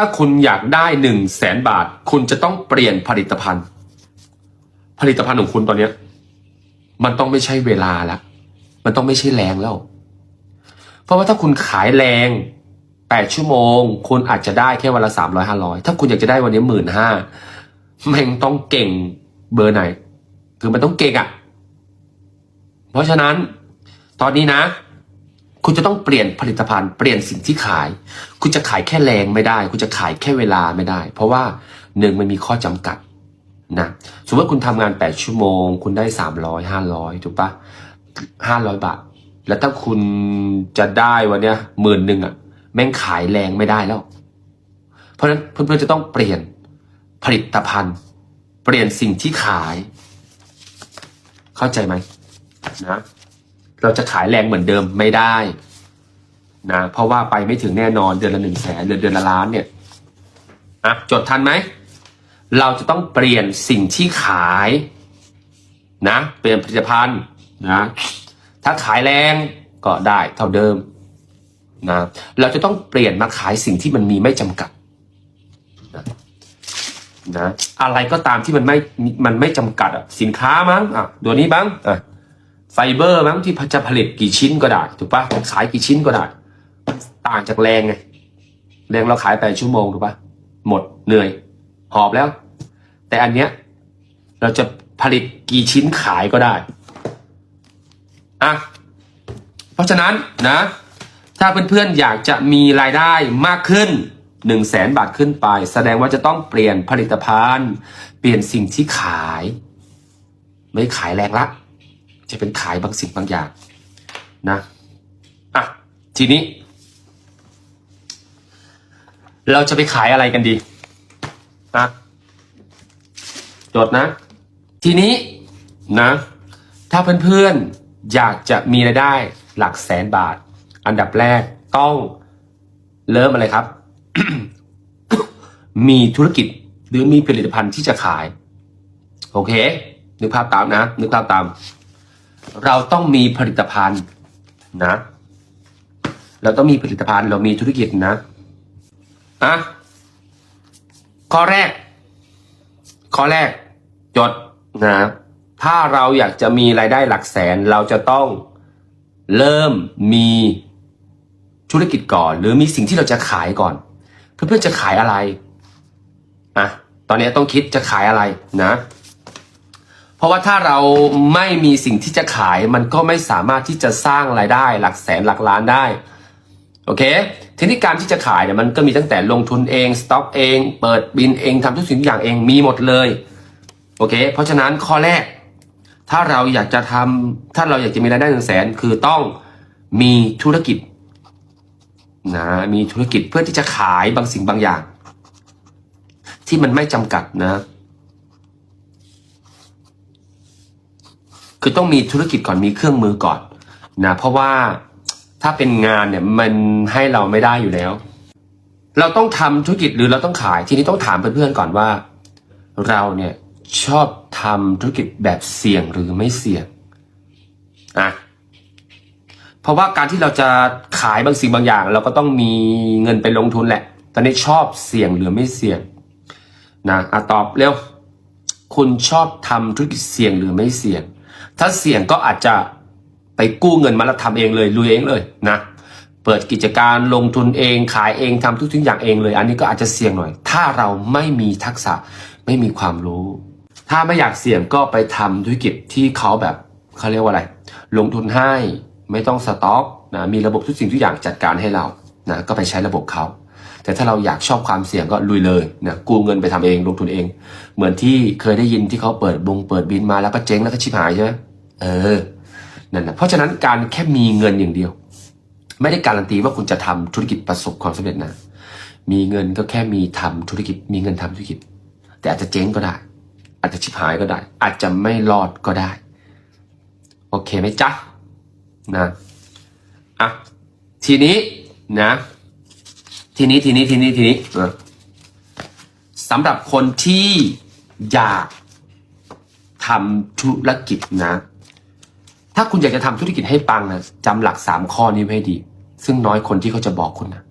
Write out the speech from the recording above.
ถ้าคุณอยากได้หนึ่งแสนบาท คุณจะต้องเปลี่ยนผลิตภัณฑ์ ผลิตภัณฑ์ของคุณตอนเนี้ย มันต้องไม่ใช่เวลาแล้วมันต้องไม่ใช่แรงแล้ว เพราะว่าถ้าคุณขายแรงแปดชั่วโมง คุณอาจจะได้แค่วันละสามร้อยห้าร้อยถ้าคุณอยากจะได้วันนี้หมื่นห้าแม่งต้องเก่งเบอร์ไหน คือมันต้องเก่งอะ่ะ เพราะฉะนั้นตอนนี้นะ คุณจะต้องเปลี่ยนผลิตภัณฑ์เปลี่ยนสิ่งที่ขาย คุณจะขายแค่แรงไม่ได้ คุณจะขายแค่เวลาไม่ได้ เพราะว่าหนึ่งมันมีข้อจำกัดนะสมมติว่าคุณทำงานแปดชั่วโมง คุณได้สามร้อยห้าร้อยถูกปะห้าร้อยบาท แล้วถ้าคุณจะได้วันเนี้ยหมื่นหนึ่งอะแม่งขายแรงไม่ได้แล้ว เพราะฉะนั้นเพื่อนๆจะต้องเปลี่ยนผลิตภัณฑ์ เปลี่ยนสิ่งที่ขาย เข้าใจไหมนะ เราจะขายแรงเหมือนเดิมไม่ได้นะเพราะว่าไปไม่ถึงแน่นอนเดือนละหนึ่งแสนเดือนเดือนละล้านเนี่ยอะจดทันไหม เราจะต้องเปลี่ยนสิ่งที่ขายนะเปลี่ยนผลิตภัณฑ์นะถ้าขายแรงก็ได้เท่าเดิมนะเราจะต้องเปลี่ยนมาขายสิ่งที่มันมีไม่จำกัดนะนะอะไรก็ตามที่มันไม่มันไม่จำกัดอะสินค้ามั้งอะตัวนี้บ้างอะ ไฟเบอร์มั้งที่จะผลิตกี่ชิ้นก็ได้ถูกปะขายกี่ชิ้นก็ได้ต่างจากแรงไงแรงเราขายแปดชั่วโมงถูกปะหมดเหนื่อย หอบแล้ว แต่อันเนี้ยเราจะผลิตกี่ชิ้นขายก็ได้อะเพราะฉะนั้นนะ ถ้าเพื่อนๆอยากจะมีรายได้มากขึ้นหนึ่งแสนบาทขึ้นไป แสดงว่าจะต้องเปลี่ยนผลิตภัณฑ์ เปลี่ยนสิ่งที่ขาย ไม่ขายแรงละ จะเป็นขายบางสิ่งบางอย่างนะอะทีนี้ เราจะไปขายอะไรกันดีนะจดนะ ทีนี้นะ ถ้าเพื่อนๆอยากจะมีรายได้หลักแสนบาท อันดับแรกต้องเริ่มอะไรครับ มีธุรกิจหรือมีผลิตภัณฑ์ที่จะขาย โอเค นึกภาพตามนะ นึกภาพตาม เราต้องมีผลิตภัณฑ์นะ เราต้องมีผลิตภัณฑ์ เรามีธุรกิจนะอะข้อแรก ข้อแรก จดนะถ้าเราอยากจะมีรายได้หลักแสนเราจะต้องเริ่มมีธุรกิจก่อน หรือมีสิ่งที่เราจะขายก่อน เพื่อนๆจะขายอะไรอะตอนนี้ต้องคิดจะขายอะไรนะ เพราะว่าถ้าเราไม่มีสิ่งที่จะขายมันก็ไม่สามารถที่จะสร้างรายได้ หลักแสนหลักล้านได้โอเคทีนี้การที่จะขายเนี่ยมันก็มีตั้งแต่ลงทุนเองสต็อกเอง เปิดบินเองทำทุกสิ่งทุกอย่างเองมีหมดเลยโอเค เพราะฉะนั้นข้อแรก ถ้าเราอยากจะทำถ้าเราอยากจะมีรายได้หนึ่งแสนคือต้องมีธุรกิจนะมีธุรกิจเพื่อที่จะขายบางสิ่งบางอย่าง ที่มันไม่จำกัดนะ คือต้องมีธุรกิจก่อนมีเครื่องมือก่อนนะเพราะว่าถ้าเป็นงานเนี่ยมันให้เราไม่ได้อยู่แล้ว เราต้องทำธุรกิจหรือเราต้องขายทีนี้ต้องถามเพื่อนๆก่อนว่า เราเนี่ยชอบทำธุรกิจแบบเสี่ยงหรือไม่เสี่ยงอะเพราะว่าการที่เราจะขายบางสิ่งบางอย่าง เราก็ต้องมีเงินไปลงทุนแหละ ตอนนี้ชอบเสี่ยงหรือไม่เสี่ยงนะอะตอบเร็วคุณชอบทำธุรกิจเสี่ยงหรือไม่เสี่ยง ถ้าเสี่ยงก็อาจจะไปกู้เงินมาแล้วทำเองเลยลุยเองเลยนะเปิดกิจการลงทุนเองขายเองทำทุกสิ่งอย่างเองเลย อันนี้ก็อาจจะเสี่ยงหน่อย ถ้าเราไม่มีทักษะไม่มีความรู้ ถ้าไม่อยากเสี่ยงก็ไปทำธุรกิจที่เขาแบบเขาเรียกว่าอะไร ลงทุนให้ไม่ต้องสต็อกนะมีระบบทุกสิ่งทุกอย่างจัดการให้เรานะก็ไปใช้ระบบเขาแต่ถ้าเราอยากชอบความเสี่ยงก็ลุยเลยนะกู้เงินไปทำเองลงทุนเอง เหมือนที่เคยได้ยินที่เขาเปิดบงเปิดบินมาแล้วก็เจ๊งแล้วก็ชิบหายใช่ไหม เออนั่นนะเพราะฉะนั้นการแค่มีเงินอย่างเดียว ไม่ได้การันตีว่าคุณจะทำธุรกิจประสบความสำเร็จนะ มีเงินก็แค่มีทำธุรกิจ มีเงินทำธุรกิจ แต่อาจจะเจ๊งก็ได้ อาจจะชิบหายก็ได้ อาจจะไม่รอดก็ได้ โอเคไหมจ๊ะนะอะทีนี้นะ ทีนี้ทีนี้ทีนี้ทีนี้นะสำหรับคนที่อยากทำธุรกิจนะ ถ้าคุณอยากจะทำธุรกิจให้ปังนะจำหลักสามข้อนี้ไว้ให้ดี ซึ่งน้อยคนที่เขาจะบอกคุณนะ